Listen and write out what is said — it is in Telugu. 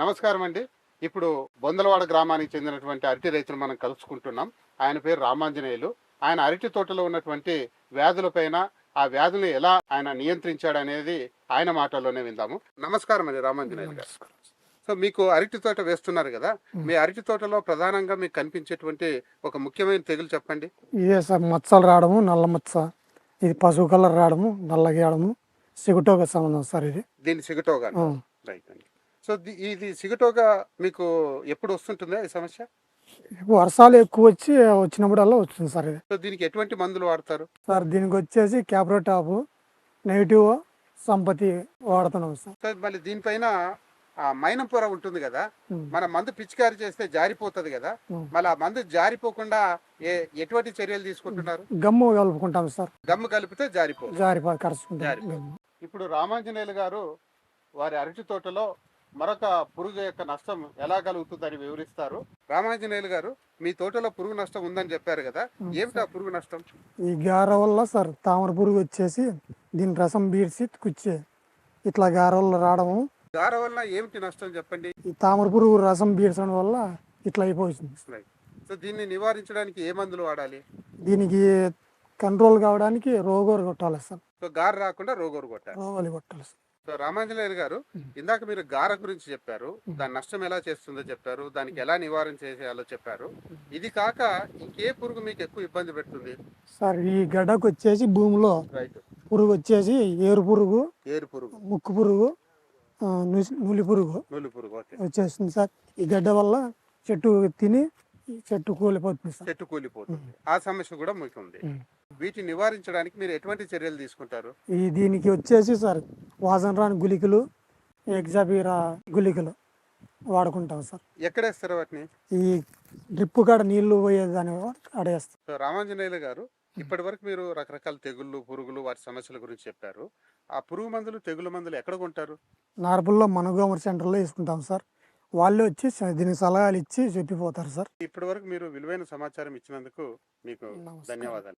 నమస్కారం అండి. ఇప్పుడు బొందలవాడ గ్రామానికి చెందినటువంటి అరటి రైతులు మనం కలుసుకుంటున్నాం. ఆయన పేరు రామాంజనేయులు. ఆయన అరటి తోటలో ఉన్నటువంటి వ్యాధులపైన ఆ వ్యాధులు ఎలా ఆయన నియంత్రించాడు అనేది ఆయన మాటల్లోనే విందాము. నమస్కారం అండి రామాంజనేయులు గారు. సో మీకు అరటి తోట వేస్తున్నారు కదా మీ అరటి తోటలో ప్రధానంగా మీకు కనిపించేటువంటి ఒక ముఖ్యమైన తెగులు చెప్పండి. ఇదే సార్ మచ్చలు రావడము నల్ల మచ్చ ఇది పసుపు కలర్ రావడము నల్లగేయడము సిగుటోగా సంబంధం సార్ ఇది. దీన్ని సిగటోగా. రైట్ అండి. సో ది- ఇది సిగటోగా మీకు ఎప్పుడు వస్తుంటుందా ఈ సమస్య వర్షాలు ఎక్కువ వచ్చి వచ్చినప్పుడల్లా వస్తుంది సార్ ఇది సో దీనికి ఎటువంటి మందులు వాడతారు సార్ దీనికి వచ్చేసి క్యాప్రోటాపు నెగిటివ్ సంపతి వాడుతున్నాం సార్ సో మళ్ళీ దీనిపైన ఆ మైనం పొర ఉంటుంది కదా. మన మందు పిచికారి చేస్తే జారిపోతుంది కదా. మళ్ళీ ఆ మందు జారిపోకుండా ఏ ఎటువంటి చర్యలు తీసుకుంటున్నారు గమ్ము కలుపుకుంటాం సార్ గమ్ము కలిపితే జారిపో జారిపో కరుచుకుంటాం జారిపో. గమ్ము. ఇప్పుడు రామాంజనేయులు గారు వారి అరటి తోటలో మరొక పురుగు యొక్క నష్టం ఎలా కలుగుతుందని వివరిస్తారు. రామాంజనేయులు గారు మీ తోటలో పురుగు నష్టం ఉందని చెప్పారు కదా ఏమిటి ఆ పురుగు నష్టం? ఈ గార వల్ల సార్ తామర పురుగు వచ్చేసి దీని రసం బీడ్చి కుచ్చే ఇట్లా గార వల్ల రావడము. దాని వల్ల ఏమిటి నష్టం చెప్పండి? ఈ తామర పురుగు రసం బీడ్చడం వల్ల ఇట్లా అయిపోతుంది. సో దీన్ని నివారించడానికి ఏ మందులు వాడాలి? దీనికి కంట్రోల్ కావడానికి రోగోరు కొట్టాలి సార్. సో గార రాకుండా రోగోరు కొట్టాలి. రోగాలు కొట్టాలి సార్. సో రామాంజనేయులు గారు ఇందాక మీరు గార గురించి చెప్పారు దాని నష్టం ఎలా చేస్తుందో చెప్పారు దానికి ఎలా నివారణ చేసేయాలో చెప్పారు. ఇది కాక ఇంకే పురుగు మీకు ఎక్కువ ఇబ్బంది పెడుతుంది? సార్ ఈ గడ్డకు వచ్చేసి భూమిలో రైట్ పురుగు వచ్చేసి ఏరు పురుగు ఏరు పురుగు. ముక్కు పురుగు నులి పురుగు నూలు పురుగు వచ్చేస్తుంది సార్. ఈ గడ్డ వల్ల చెట్టు తిని చెట్టు కూలిపోతుంది చెట్టు కూలిపోతుంది. ఆ సమస్య కూడా మీకు ఉంది. వీటిని నివారించడానికి మీరు ఎటువంటి చర్యలు తీసుకుంటారు? ఈ దీనికి వచ్చేసి సార్ వాసన రాని గుళికలు ఎగ్జాబీరా గుళికలు వాడుకుంటాం సార్. ఎక్కడేస్తారు వాటిని? ఈ డ్రిప్ కాడ నీళ్ళు పోయేదాని అడేస్తాం సో రామాంజనేయులు గారు ఇప్పటి వరకు మీరు రకరకాల తెగుళ్ళు పురుగులు వాటి సమస్యల గురించి చెప్పారు. ఆ పురుగు మందులు తెగులు మందులు ఎక్కడ కొంటారు? నార్పుల్లో మనగోమర్ సెంటర్లో వేసుకుంటాం సార్. వాళ్ళే వచ్చి దీనికి సలహాలు ఇచ్చి చెప్పిపోతారు సార్ ఇప్పటి వరకు మీరు విలువైన సమాచారం ఇచ్చినందుకు మీకు. ధన్యవాదాలు